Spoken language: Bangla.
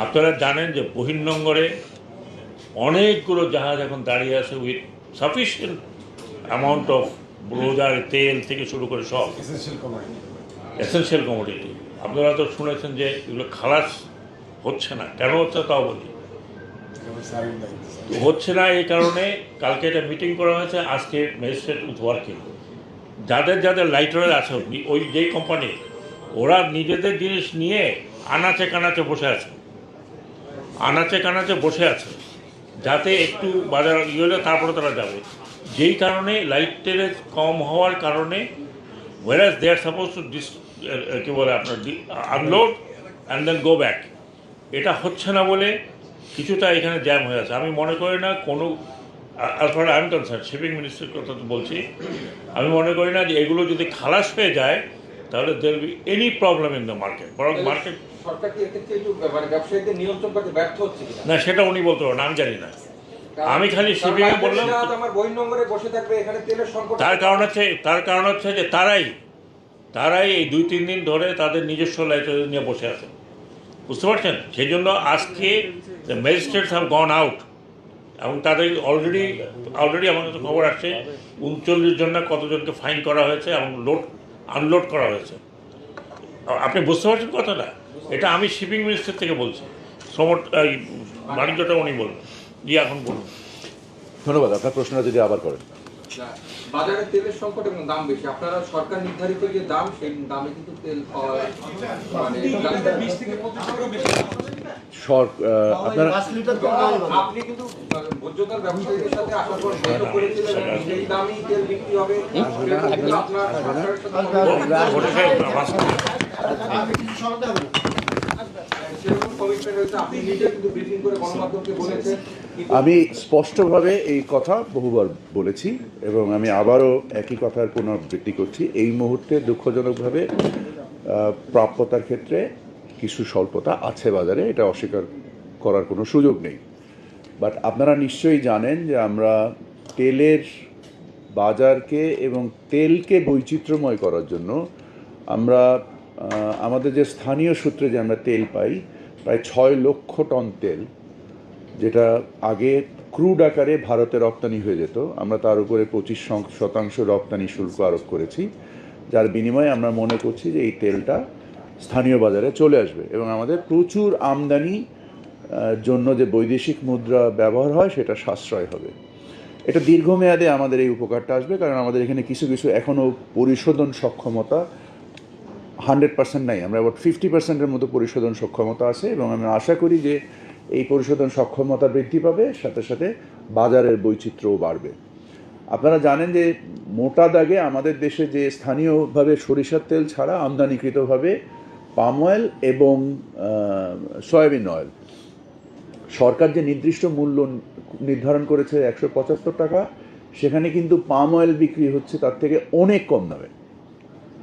আপনারা জানেন যে বহির্নঙ্গরে অনেকগুলো জাহাজ এখন দাঁড়িয়ে আছে উইথ সাফিসিয়েন্ট অ্যামাউন্ট অফ রোজার তেল থেকে শুরু করে সব। এসেন্সিয়াল কমোডিটি আপনারা তো শুনেছেন যে এগুলো খালাস হচ্ছে না। কেন হচ্ছে তাও বলি। তো হচ্ছে না এই কারণে কালকে একটা মিটিং করা হয়েছে আজকে ম্যাজিস্ট্রেট উইথ ওয়ার্কিং যাদের যাদের লাইটার আছে ওই- ওই যেই কোম্পানি ওরা নিজেদের জিনিস নিয়ে আনাচে কানাচে বসে আছে। আনাচে কানাচে বসে আছে। যাতে একটু বাজার ইয়ে হলে তারপরে তারা যাবে। যেই কারণে লাইট কম হওয়ার কারণে whereas they are suppose to this কী বলে আপনার unload and then go back এটা হচ্ছে না বলে কিছুটা এখানে জ্যাম হয়ে আছে। আমি মনে করি না কোনো আলফার আই এম কনসার্ন শিপিং মিনিস্ট্রির কথা তো বলছি, আমি মনে করি না যে এগুলো যদি খালাস হয়ে যায় তাহলে there be any problem in the market বরং মার্কেট না সেটা উনি বলতে পারেন আমি জানি না। আমি খালি শিপিংয়ে বললাম তার কারণ হচ্ছে তার কারণ হচ্ছে যে তারাই তারাই এই দুই তিন দিন ধরে তাদের নিজস্ব লাইসেন্স নিয়ে বসে আছে। বুঝতে পারছেন? সেই জন্য আজকে ম্যাজিস্ট্রেটস হ্যাভ গন আউট এবং তাদের অলরেডি অলরেডি আমার কাছে খবর আসছে উনচল্লিশ জন না কতজনকে ফাইন করা হয়েছে এবং লোড আনলোড করা হয়েছে। আপনি বুঝতে পারছেন কথাটা? এটা আমি শিপিং মিনিস্টার থেকে বলছি। শ্রম এই বাণিজ্যটা উনি বলবেন জি এখন বলুন। ধন্যবাদ আপনার প্রশ্নটা যদি আবার করেন। বাজারে তেলের সংকট এবং দাম বেশি। আপনারা সরকার নির্ধারিত যে দাম সেই দামে কিন্তু তেল পাওয়া মানে সর আহ, আপনারা আপনি কিন্তু মানে গণমাধ্যমকে বলেছেন। কিন্তু আমি স্পষ্টভাবে এই কথা বহুবার বলেছি এবং আমি আবারও একই কথার পুনরাবৃত্তি করছি। এই মুহূর্তে দুঃখজনকভাবে প্রাপ্যতার ক্ষেত্রে কিছু স্বল্পতা আছে বাজারে, এটা অস্বীকার করার কোনো সুযোগ নেই। বাট আপনারা নিশ্চয়ই জানেন যে আমরা তেলের বাজারকে এবং তেলকে বৈচিত্র্যময় করার জন্য আমরা আমাদের যে স্থানীয় সূত্রে যে আমরা তেল পাই, প্রায় ছয় লক্ষ টন তেল, যেটা আগে ক্রুড আকারে ভারতে রপ্তানি হয়ে যেত। আমরা তার উপরে পঁচিশ শতাংশ রপ্তানি শুল্ক আরোপ করেছি। যার বিনিময়ে আমরা মনে করছি যে এই তেলটা স্থানীয় বাজারে চলে আসবে এবং আমাদের প্রচুর আমদানি জন্য যে বৈদেশিক মুদ্রা ব্যবহার হয় সেটা সাশ্রয় হবে। এটা দীর্ঘমেয়াদে আমাদের এই উপকারটা আসবে কারণ আমাদের এখানে কিছু কিছু এখনও পরিশোধন সক্ষমতা হান্ড্রেড পার্সেন্ট নাই। আমরা আবার ফিফটি পার্সেন্টের মতো পরিশোধন সক্ষমতা আছে এবং আমি আশা করি যে এই পরিশোধন সক্ষমতা বৃদ্ধি পাবে, সাথে সাথে বাজারের বৈচিত্র্যও বাড়বে। আপনারা জানেন যে মোটা দাগে আমাদের দেশে যে স্থানীয়ভাবে সরিষার তেল ছাড়া আমদানিকৃতভাবে পাম অয়েল এবং সয়াবিন অয়েল। সরকার যে নির্দিষ্ট মূল্য নির্ধারণ করেছে একশো পঁচাত্তর টাকা, সেখানে কিন্তু পাম অয়েল বিক্রি হচ্ছে তার থেকে অনেক কম দামে।